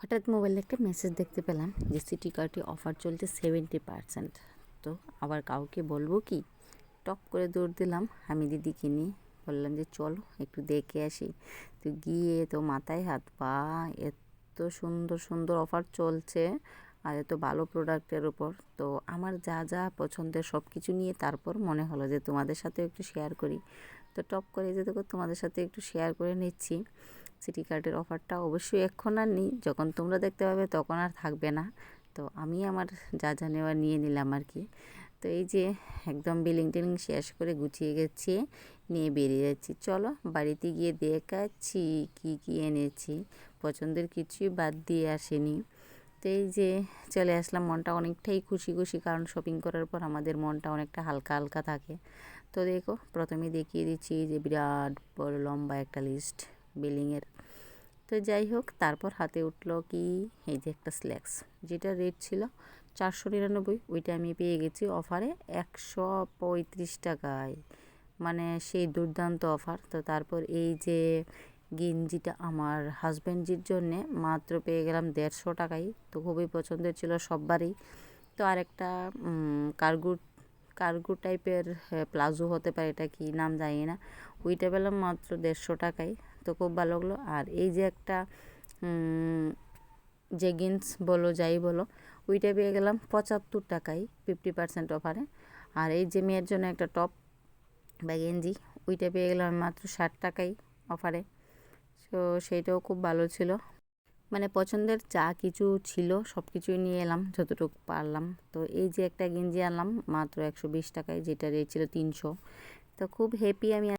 হঠাৎ মোবাইলে একটা মেসেজ দেখতে পেলাম যে সিটি কার্ডে অফার চলছে সেভেন্টি পার্সেন্ট তো আবার কাউকে বলব কি, টপ করে দৌড় দিলাম, আমি দিদিকে নিয়ে বললাম যে চলো একটু দেখে আসি। তো গিয়ে তো মাথায় হাত পা, এত সুন্দর সুন্দর অফার চলছে আর এত ভালো প্রোডাক্টের উপর। তো আমার যা যা পছন্দের সব কিছু নিয়ে তারপর মনে হলো যে তোমাদের সাথে একটু শেয়ার করি। তো টপ করে যে দেখো তোমাদের সাথে একটু শেয়ার করে নিচ্ছি। সিটি কার্ডের অফারটা অবশ্যই এখন আর নেই। যখন তোমরা দেখতে পাবে তখন আর থাকবে না। তো আমি আমার যা যা নেওয়ার নিয়ে নিলাম আর কি। তো এই যে একদম বিলিং টিলিং শেষ করে গুছিয়ে গেছি, নিয়ে বেরিয়ে যাচ্ছি। চলো বাড়িতে গিয়ে দেখাচ্ছি কি কি এনেছি। পছন্দের কিছুই বাদ দিয়ে আসেনি। তো এই যে চলে আসলাম, মনটা অনেকটাই খুশি খুশি, কারণ শপিং করার পর আমাদের মনটা অনেকটা হালকা হালকা থাকে। তো দেখো, প্রথমে দেখিয়ে দিচ্ছি যে বিরাট বড় লম্বা একটা লিস্ট বিলিংয়ের। তো যাই হোক, তারপর হাতে উঠল কি, এই যে একটা স্ল্যাক্স যেটা রেট ছিল চারশো নিরানব্বই, ওইটা আমি পেয়ে গেছি অফারে একশো পঁয়ত্রিশ টাকায়। মানে সেই দুর্দান্ত অফার তো তারপর এই যে গেঞ্জিটা আমার হাজব্যান্ডজির জন্যে মাত্র পেয়ে গেলাম দেড়শো টাকায়। তো খুবই পছন্দের ছিল সববারই। তো আরেকটা কার্গো কার্গো টাইপের প্লাজো হতে পারে, এটা কি নাম জানি না। ওইটা পেলাম মাত্র দেড়শো টাকায়, তো খুব ভালো লাগল। আর এই যে একটা জেগিন্স বলো, যাই বলো, ওইটা পেয়ে গেলাম পঁচাত্তর টাকায় ফিফটি পার্সেন্ট অফারে আর এই যে মেয়ের জন্য একটা টপ বা গেঞ্জি, ওইটা পেয়ে গেলাম মাত্র ষাট টাকায় অফারে তো সেইটাও খুব ভালো ছিল। মানে পছন্দের যা কিছু ছিল সব কিছুই নিয়ে এলাম, যতটুকু পারলাম। তো এই যে একটা গেঞ্জি আনলাম, মাত্র একশো বিশ টাকায়, যেটা রেট ছিল তিনশো। তো খুব হ্যাপি আমি